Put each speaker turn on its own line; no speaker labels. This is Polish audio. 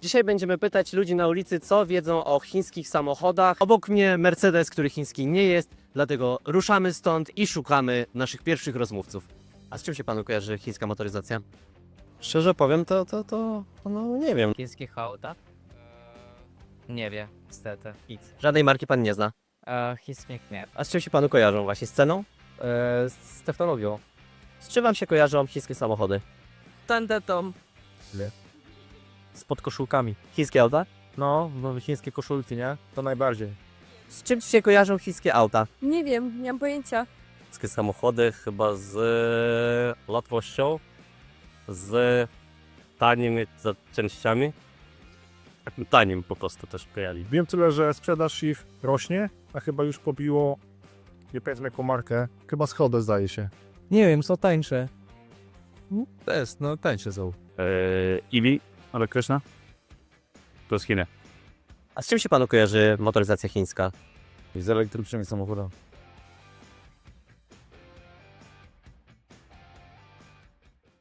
Dzisiaj będziemy pytać ludzi na ulicy, co wiedzą o chińskich samochodach. Obok mnie Mercedes, który chiński nie jest, dlatego ruszamy stąd i szukamy naszych pierwszych rozmówców. A z czym się panu kojarzy chińska motoryzacja?
Szczerze powiem, to, to, to, no nie wiem.
Chińskich autach? Nie wiem, niestety.
Nic. Żadnej marki pan nie zna.
E, chińskich nie.
A z czym się panu kojarzą? Właśnie z ceną?
E, z technologią.
Z czym wam się kojarzą chińskie samochody?
Tandetą.
Z podkoszulkami.
Chińskie auta?
No, no chińskie koszulki, nie? To najbardziej.
Z czym ci się kojarzą chińskie auta?
Nie wiem, nie mam pojęcia.
Chińskie samochody chyba z e, łatwością, z tanimi za częściami. Tanim po prostu też kojarzyli.
Wiem tyle, że sprzedaż ich rośnie, a chyba już pobiło, nie pamiętam jaką markę, chyba Skodę zdaje się.
Nie wiem, są tańsze. Też, no tańsze są.
Eee, ale Krishna? To z Chiny.
A z czym się panu kojarzy motoryzacja chińska?
Z elektrycznymi samochodami.